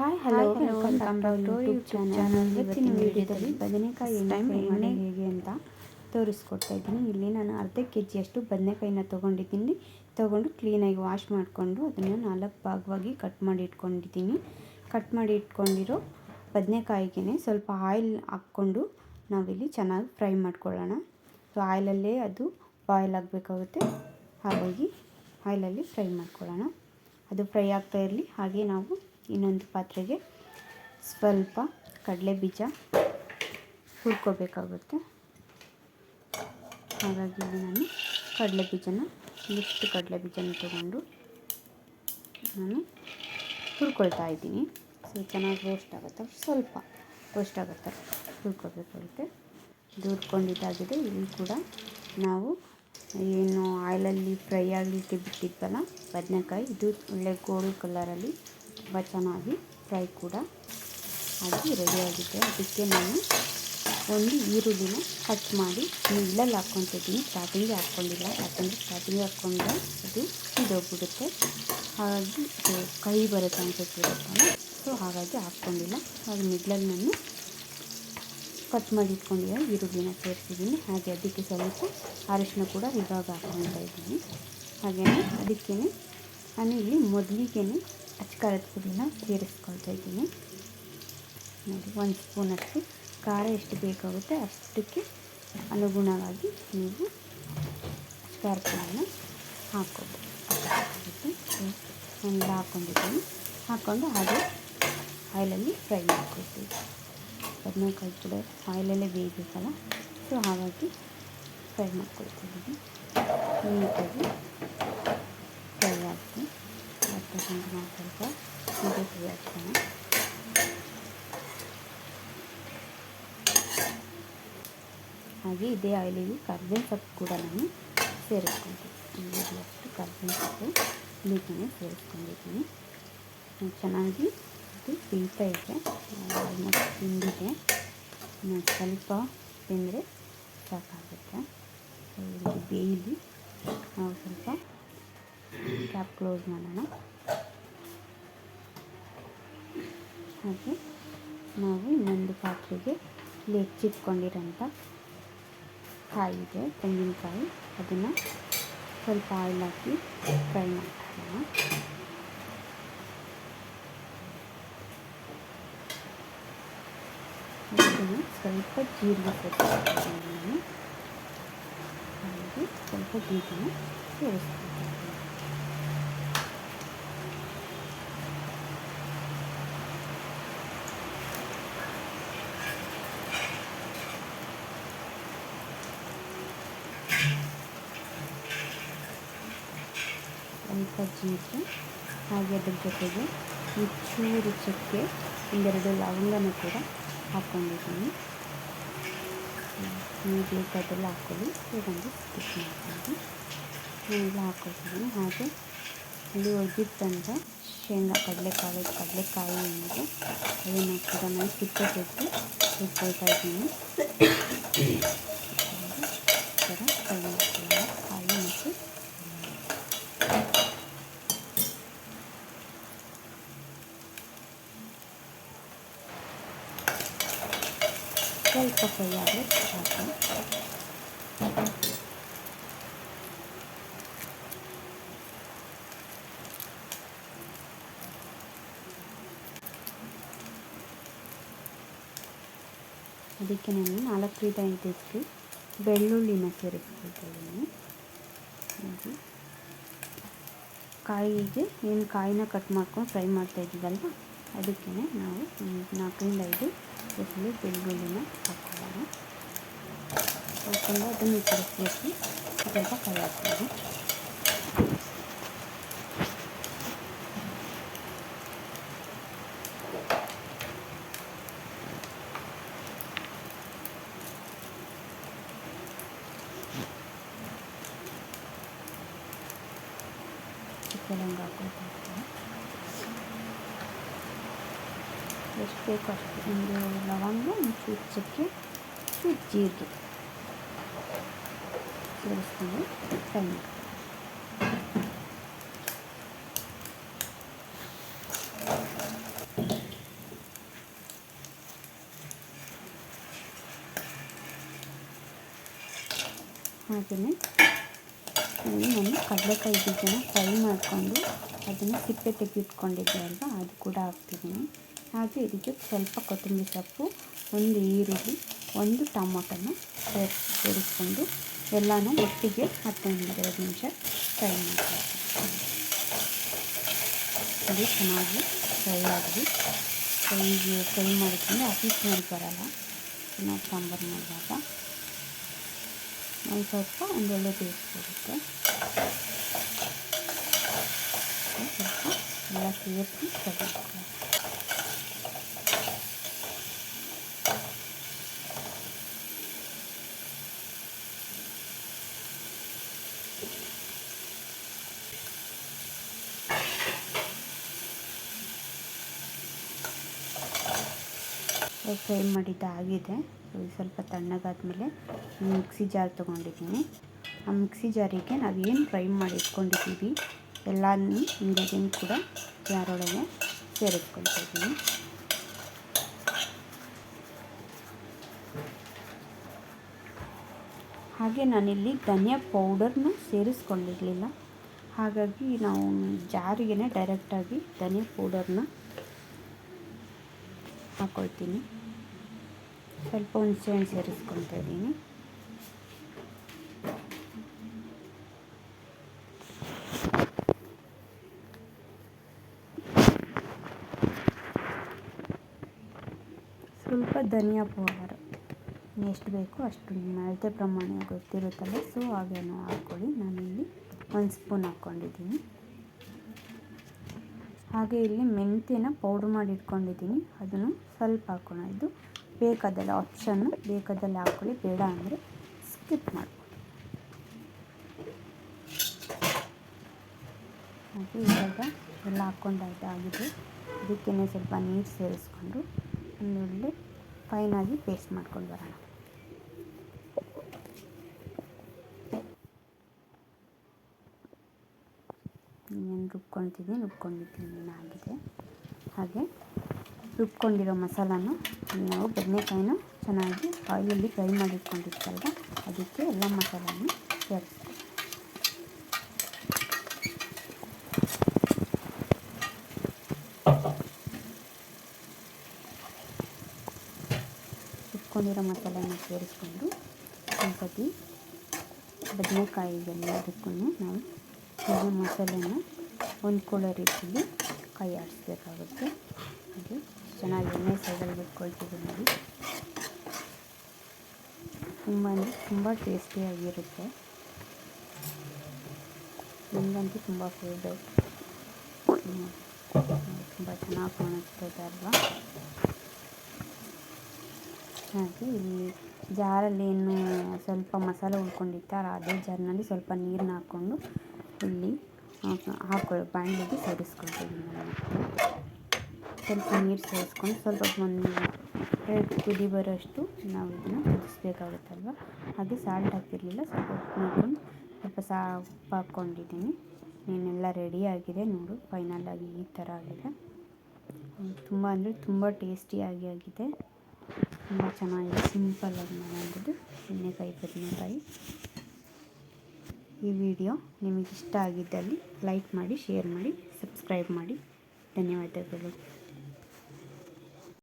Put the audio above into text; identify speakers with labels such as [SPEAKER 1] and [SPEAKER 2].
[SPEAKER 1] Hi hello welcome back to YouTube channel ಇವತ್ತಿನ ವಿಡಿಯೋದಲ್ಲಿ ಬದನೆಕಾಯಿ ಎಣ್ಣೆ ಹೇಗೆ ಅಂತ ತೋರಿಸ್ಕೊಡ್ತಾ ಇದ್ದೀನಿ. ಇಲ್ಲಿ ನಾನು ಅರ್ಧ ಕೆ ಜಿಯಷ್ಟು ಬದನೆಕಾಯಿನ ತೊಗೊಂಡಿದ್ದೀನಿ. ತೊಗೊಂಡು ಕ್ಲೀನಾಗಿ ವಾಶ್ ಮಾಡಿಕೊಂಡು ಅದನ್ನು ನಾಲ್ಕು ಭಾಗವಾಗಿ ಕಟ್ ಮಾಡಿ ಇಟ್ಕೊಂಡಿದ್ದೀನಿ. ಕಟ್ ಮಾಡಿ ಇಟ್ಕೊಂಡಿರೋ ಬದನೆಕಾಯಿಗೆ ಸ್ವಲ್ಪ ಆಯಿಲ್ ಹಾಕ್ಕೊಂಡು ನಾವಿಲ್ಲಿ ಚೆನ್ನಾಗಿ ಫ್ರೈ ಮಾಡ್ಕೊಳ್ಳೋಣ. ಸೊ ಆಯಿಲಲ್ಲೇ ಅದು ಬಾಯ್ಲ್ ಆಗಬೇಕಾಗುತ್ತೆ. ಹಾಗಾಗಿ ಆಯಿಲಲ್ಲಿ ಫ್ರೈ ಮಾಡ್ಕೊಳ್ಳೋಣ. ಅದು ಫ್ರೈ ಆಗ್ತಾ ಇರಲಿ. ಹಾಗೆ ನಾವು ಇನ್ನೊಂದು ಪಾತ್ರೆಗೆ ಸ್ವಲ್ಪ ಕಡಲೆ ಬೀಜ ಹುರ್ಕೋಬೇಕಾಗುತ್ತೆ. ಹಾಗಾಗಿ ನಾನು ಕಡಲೆ ಬೀಜನ, ಇಷ್ಟು ಕಡಲೆ ಬೀಜನ ತಗೊಂಡು ನಾನು ಹುರ್ಕೊಳ್ತಾ ಇದ್ದೀನಿ. ಸೊ ಚೆನ್ನಾಗಿ ರೋಸ್ಟ್ ಆಗುತ್ತೆ. ಸ್ವಲ್ಪ ರೋಸ್ಟ್ ಆಗುತ್ತೆ. ಹುರ್ಕೋಬೇಕಾಗುತ್ತೆ. ಇದು ಹುರ್ಕೊಂಡಿದ್ದಾಗಿದೆ. ಇಲ್ಲಿ ಕೂಡ ನಾವು ಏನು ಆಯಿಲಲ್ಲಿ ಫ್ರೈ ಆಗಲಿಕ್ಕೆ ಬಿಟ್ಟಿದ್ವಲ್ಲ ಬದನೆಕಾಯಿ, ಇದು ಒಳ್ಳೆ ಗೋಲ್ಡ್ ಕಲರಲ್ಲಿ ತುಂಬ ಚೆನ್ನಾಗಿ ಫ್ರೈ ಕೂಡ ಆಗಿ ರೆಡಿಯಾಗಿದೆ. ಅದಕ್ಕೆ ನಾನು ಒಂದು ಈರುಳ್ಳಿನ ಕಟ್ ಮಾಡಿ ಇಲ್ಲಲ್ಲಿ ಹಾಕ್ಕೊತಿದ್ದೀನಿ. ಸ್ಟಾರ್ಟಿಂಗೇ ಹಾಕ್ಕೊಂಡಿಲ್ಲ. ಯಾಕಂದರೆ ಸ್ಟಾರ್ಟಿಂಗ್ ಹಾಕ್ಕೊಂಡ್ರೆ ಅದು ಇದೋಗ್ಬಿಡುತ್ತೆ ಹಾಗಾಗಿ ಇದು ಕೈ ಬರೋ ಚಾನ್ಸಸ್ ಇರುತ್ತಲ್ಲ ಸೊ ಹಾಗಾಗಿ ಹಾಕ್ಕೊಂಡಿಲ್ಲ. ಹಾಗೆ ಮಿಡ್ಲಲ್ಲಿ ನಾನು ಕಟ್ ಮಾಡಿ ಇಟ್ಕೊಂಡಿರೋ ಈರುಳ್ಳಿನ ಸೇರಿಸಿದ್ದೀನಿ. ಹಾಗೆ ಅದಕ್ಕೆ ಸ್ವಲ್ಪ ಅರಿಶಿನ ಕೂಡ ಇವಾಗ ಹಾಕ್ಕೊಳ್ತಾ ಇದ್ದೀನಿ. ಹಾಗೆಯೇ ಅದಕ್ಕೇ ನಾನು ಇಲ್ಲಿ ಮೊದಲಿಗೆ ಅಚ್ಕಾರದ ಪುಡಿನ ಸೇರಿಸ್ಕೊಳ್ತಾ ಇದ್ದೀನಿ. ನೋಡಿ, ಒಂದು ಸ್ಪೂನಷ್ಟು ಖಾರ ಎಷ್ಟು ಬೇಕಾಗುತ್ತೆ ಅಷ್ಟಕ್ಕೆ ಅನುಗುಣವಾಗಿ ನೀವು ಅಚ್ಕಾರ ಪುಡಿನ ಹಾಕ್ಕೋಬೇಕು ಒಂದು ಹಾಕ್ಕೊಂಡಿದ್ದೀನಿ ಹಾಕ್ಕೊಂಡು ಹಾಗೆ ಆಯಿಲಲ್ಲಿ ಫ್ರೈ ಮಾಡ್ಕೊಳ್ತೀವಿ. ಬದನೆಕಾಯಿ ಕೂಡ ಆಯಿಲಲ್ಲೇ ಬೇಯಬೇಕಲ್ಲ ಸೊ ಹಾಗಾಗಿ ಫ್ರೈ ಮಾಡ್ಕೊಳ್ತಿದ್ದೀನಿ. ನೀಟಾಗಿ ಅದರಿಂದ ನಾವು ಸ್ವಲ್ಪ ಹಾಕ್ಸೋಣ ಹಾಗೆ ಇದೇ ಆಯಿಲಿಗೆ ಕರ್ಬೇವಿನ ಸೊಪ್ಪು ಕೂಡ ನಾನು ಸೇರಿಸ್ಕೊಂಡಿದ್ದೀನಿ ಅಷ್ಟು ಕರ್ಬೇವಿನ ಸೊಪ್ಪು. ಇದಕ್ಕೆ ಸೇರಿಸ್ಕೊಂಡಿದ್ದೀನಿ. ಚೆನ್ನಾಗಿ ಇದು ಬೇಯ್ತಾ ಇದೆ. ಆಲ್ಮೋಸ್ಟ್ ತಿಂದಿದೆ ಸ್ವಲ್ಪ ತಿಂದರೆ ಸಾಕಾಗುತ್ತೆ. ಬೇಯಲಿ ನಾವು ಸ್ವಲ್ಪ ಕ್ಯಾಪ್ ಕ್ಲೋಸ್ ಮಾಡೋಣ. ಹಾಗೆ ನಾವು ಇನ್ನೊಂದು ಪಾತ್ರೆಗೆ ಇಲ್ಲಿ ಹೆಚ್ಚಿಟ್ಕೊಂಡಿರೋಂಥ ಕಾಯಿ ಇದೆ, ತೆಂಗಿನಕಾಯಿ. ಅದನ್ನು ಸ್ವಲ್ಪ ಆಯಿಲ್ ಹಾಕಿ ಫ್ರೈ ಮಾಡ್ಕೊಳ್ಳೋಣ. ಅದನ್ನು ಸ್ವಲ್ಪ ಜೀರಿಗೆ ಕೊಟ್ಟು ಸ್ವಲ್ಪ ಜೀರಿಗೆ ಸೇರಿಸ್ಕೊಳ್ತೀನಿ ಸ್ವಲ್ಪ ಜೀರಿಗೆ ಹಾಗೆ ಅದ್ರ ಜೊತೆಗೆ ಹೆಚ್ಚೂರು ಚಕ್ಕೆ ಒಂದೆರಡು ಲವಂಗನೂ ಕೂಡ ಹಾಕ್ಕೊಂಡಿದ್ದೀನಿ ನೀವು ಬೇಕಾದೆಲ್ಲ ಹಾಕ್ಕೊಳ್ಳಿ. ಇದೊಂದು ಸ್ಟಿಚ್ ಮಾಡ್ಕೊಂಡು ನಾನೆಲ್ಲ ಹಾಕ್ಕೊಳ್ತೀನಿ. ಹಾಗೆ ಇಲ್ಲಿ ಒಜ್ಜಿಟ್ಟಂಥ ಶೇಂಗಾ ಕಡಲೆಕಾಳು ಕಡಲೆಕಾಯಿ ಏನಿದೆ ಅದನ್ನು ಕೂಡ ನಾನು ಸಿಪ್ಪೆ ತೆಗೆದು ಇಟ್ಕೊಳ್ತಾ ಇದ್ದೀನಿ ಥರ ಫ್ರೈ ಮಾಡ್ಕೊಳ್ಳೋಣ ಕಾಯಿ ಮತ್ತು ಸ್ವಲ್ಪ ಫ್ರೈ ಆದರೆ ಸಾಕು ಅದಕ್ಕೆ ನಾನು ನಾಲ್ಕರಿಂದ ಐದಷ್ಟು ಬೆಳ್ಳುಳ್ಳಿನ ಸೇರಿಸ್ಕೊಳ್ತಿದ್ದೀನಿ ನೋಡಿ ಕಾಯಿಗೆ ಏನು ಕಾಯಿನ ಕಟ್ ಮಾಡ್ಕೊಂಡು ಫ್ರೈ ಮಾಡ್ತಾ ಇದ್ದೀವಲ್ವ? ಅದಕ್ಕೆ ನಾವು ನಾಲ್ಕರಿಂದ ಐದು ಎಸಳು ಬೆಳ್ಳುಳ್ಳಿನ ಹಾಕ್ಕೊಳ್ಳೋಣ ಹಾಕ್ಕೊಂಡು ಅದನ್ನು ಈ ಕಡೆ ಸೇರಿಸಿ ಸ್ವಲ್ಪ ಫ್ರೈ ಹಾಕ್ಬೋದು ಚಿಕ್ಕಲಂಗ ಬೇಕಷ್ಟು ಒಂದು ಲವಂಗ ಒಂಚೂರು ಚಕ್ಕೆ ಚೂರು ಜೀರಿಗೆ ಸೇರಿಸ್ಕೊಂಡು ಫ್ರೈ ಮಾಡಿ ನಾನು ಕಡಲೆಕಾಯಿ ಬೀಜನ ಫ್ರೈ ಮಾಡಿಕೊಂಡು ಅದನ್ನು ಸಿಪ್ಪೆ ತೆಗೆದಿಟ್ಕೊಂಡಿದ್ದೆ ಅಲ್ವಾ ಅದು ಕೂಡ ಹಾಕ್ತಿದ್ದೀನಿ ಹಾಗೆ ಇದಕ್ಕೆ ಸ್ವಲ್ಪ ಕೊತ್ತಂಬರಿ ಸೊಪ್ಪು, ಒಂದು ಈರುಳ್ಳಿ, ಒಂದು ಟೊಮೊಟೊನ ಸೇರಿಸಿ ಸೇರಿಸ್ಕೊಂಡು ಎಲ್ಲನೂ ಒಟ್ಟಿಗೆ ಹತ್ತೊಂದು ಎರಡು ನಿಮಿಷ ಫ್ರೈ ಮಾಡ್ತೀನಿ ಅದು ಚೆನ್ನಾಗಿ ಫ್ರೈ ಆಗಿ ಫ್ರೈಗೆ ಫ್ರೈ ಮಾಡಿಕೊಂಡು ಆಫೀಸ್ ಮೇಲೆ ಬರೋಲ್ಲ. ಚೆನ್ನಾಗಿ ಸಾಂಬಾರು ಮಾಡುವಾಗ ಒಂದು ಸ್ವಲ್ಪ ಒಂದೊಳ್ಳೆ ಟೇಸ್ಟ್ ಬರುತ್ತೆ. ಸ್ವಲ್ಪ ಎಲ್ಲ ಸೇರಿಸಿ ತೆಗೆದುಕೊಳ್ಳಿ ಫ್ರೈ ಮಾಡಿದ್ದಾಗಿದೆ ಸ್ವಲ್ಪ ತಣ್ಣಗಾದಮೇಲೆ ಮಿಕ್ಸಿ ಜಾರ್ ತೊಗೊಂಡಿದ್ದೀನಿ. ಆ ಮಿಕ್ಸಿ ಜಾರಿಗೆ ನಾವೇನು ಫ್ರೈ ಮಾಡಿ ಇಟ್ಕೊಂಡಿದ್ದೀವಿ ಎಲ್ಲನೂ ಇಂಗ್ರೀಡಿಯೆಂಟ್ ಕೂಡ ಜಾರೊಳಗೆ ಸೇರಿಸ್ಕೊಳ್ತಾ ಇದ್ದೀನಿ. ಹಾಗೆ ನಾನಿಲ್ಲಿ ಧನಿಯಾ ಪೌಡರ್ನ ಸೇರಿಸ್ಕೊಂಡಿರಲಿಲ್ಲ. ಹಾಗಾಗಿ ನಾವು ಜಾರಿಗೆ ಡೈರೆಕ್ಟಾಗಿ ಧನಿಯಾ ಪೌಡರ್ನ ಹಾಕ್ಕೊಳ್ತೀನಿ ಸ್ವಲ್ಪ ಹುಣಸೆಹಣ್ಣು ಸೇರಿಸ್ಕೊತಾ ಇದ್ದೀನಿ. ಸ್ವಲ್ಪ ಧನಿಯಾ ಪೌಡರ್. ಎಷ್ಟು ಬೇಕು ಅಷ್ಟು ಅಳತೆ ಪ್ರಮಾಣ ಗೊತ್ತಿರುತ್ತಲ್ಲ, ಸೊ ಹಾಗೇನೋ ಹಾಕ್ಕೊಳ್ಳಿ. ನಾನಿಲ್ಲಿ ಒಂದು ಸ್ಪೂನ್ ಹಾಕ್ಕೊಂಡಿದ್ದೀನಿ. ಹಾಗೆ ಇಲ್ಲಿ ಮೆಂತ್ಯನ ಪೌಡ್ರ್ ಮಾಡಿ ಇಟ್ಕೊಂಡಿದ್ದೀನಿ. ಅದನ್ನು ಸ್ವಲ್ಪ ಹಾಕೋಣ. ಇದು ಬೇಕಾದಲ್ಲಿ ಆಪ್ಷನ್ನು ಬೇಕಾದಲ್ಲಿ ಹಾಕ್ಕೊಳ್ಳಿ ಬೇಡ ಅಂದರೆ ಸ್ಕಿಪ್ ಮಾಡಿ. ಹಾಗೆ ಇವಾಗ ಎಲ್ಲ ಹಾಕ್ಕೊಂಡಾಗಿದೆ ಅದಕ್ಕೇ ಸ್ವಲ್ಪ ನೀರು ಸೇರಿಸ್ಕೊಂಡು ಒಂದೊಳ್ಳೆ ಫೈನಾಗಿ ಪೇಸ್ಟ್ ಮಾಡ್ಕೊಂಡು ಬರೋಣ. ಇನ್ನೇನು ರುಬ್ಕೊಳ್ತಿದ್ದೀನಿ ರುಬ್ಕೊಂಡಿದ್ದೀನಿ ಆಗಿದೆ. ಹಾಗೆ ರುಬ್ಕೊಂಡಿರೋ ಮಸಾಲಾನ ನಾವು ಬದನೆಕಾಯಿನ ಚೆನ್ನಾಗಿ ಆಯಿಲಲ್ಲಿ ಫ್ರೈ ಮಾಡಿ ಇಟ್ಕೊಂಡಿರ್ತೀವಲ್ವ ಅದಕ್ಕೆ ಎಲ್ಲ ಮಸಾಲನ್ನು ಸೇರಿಸ್ತೀವಿ ರುಬ್ಕೊಂಡಿರೋ ಮಸಾಲೆನ ಸೇರಿಸ್ಕೊಂಡು ಒಂದ್ಸತಿ ಬದನೆಕಾಯಿಗೆಲ್ಲದಕ್ಕೂ ನಾವು ಮಸಾಲೆನ ಹೊಂದ್ಕೊಳ್ಳೋ ರೀತಿಯಲ್ಲಿ ಕೈ ಆಡಿಸ್ಬೇಕಾಗುತ್ತೆ. ಹಾಗೆ ಚೆನ್ನಾಗಿ ಎಣ್ಣೆ ಸೈಡಲ್ಲಿ ಬಿಟ್ಕೊಳ್ತೀವಿ ನೋಡಿ. ತುಂಬ ಅಂದರೆ ತುಂಬ ಟೇಸ್ಟಿಯಾಗಿರುತ್ತೆ. ನನಗಂತೂ ತುಂಬ ಫೇವ್ರೇಟ್. ತುಂಬ ಚೆನ್ನಾಗಿ ಕಾಣಿಸ್ತದೆ ಅಲ್ವಾ? ಹಾಗೆ ಇಲ್ಲಿ ಜಾರಲ್ಲಿ ಏನು ಸ್ವಲ್ಪ ಮಸಾಲೆ ಉಳ್ಕೊಂಡಿರ್ತಾರೆ ಅದೇ ಜಾರ್ನಲ್ಲಿ ಸ್ವಲ್ಪ ನೀರನ್ನ ಹಾಕ್ಕೊಂಡು ಇಲ್ಲಿ ಹಾಕೊಳ್ಳಿ ಬಾಣಲಿಗೆ ಸೇರಿಸ್ಕೊಳ್ತೀವಿ ಸ್ವಲ್ಪ ನೀರು ಸೇರಿಸ್ಕೊಂಡು ಸ್ವಲ್ಪ ಒಂದು ಎರಡು ಕುದಿ ಬರೋಷ್ಟು ನಾವು ಇದನ್ನು ಕುದಿಸ್ಬೇಕಾಗುತ್ತಲ್ವ? ಹಾಗೆ ಸಾಲ್ಟ್ ಹಾಕಿರಲಿಲ್ಲ, ಸ್ವಲ್ಪ ಉಪ್ಪು ಸ್ವಲ್ಪ ಸಾ ಉಪ್ಪು ಹಾಕ್ಕೊಂಡಿದ್ದೀನಿ ನೀನೆಲ್ಲ ರೆಡಿಯಾಗಿದೆ ನೋಡು ಫೈನಲಾಗಿ ಈ ಥರ ಆಗಿದೆ. ತುಂಬ ಅಂದರೆ ತುಂಬ ಟೇಸ್ಟಿಯಾಗಿ ಆಗಿದೆ. ತುಂಬ ಚೆನ್ನಾಗಿದೆ ಸಿಂಪಲ್ಲಾಗಿ ಮಾಡೋದು ಎಣ್ಣೆಕಾಯಿ ಬದನೆಕಾಯಿ ಈ ವಿಡಿಯೋ ನಿಮಗಿಷ್ಟ ಆಗಿದ್ದಲ್ಲಿ ಲೈಕ್ ಮಾಡಿ ಶೇರ್ ಮಾಡಿ ಸಬ್ಸ್ಕ್ರೈಬ್ ಮಾಡಿ. ಧನ್ಯವಾದಗಳು.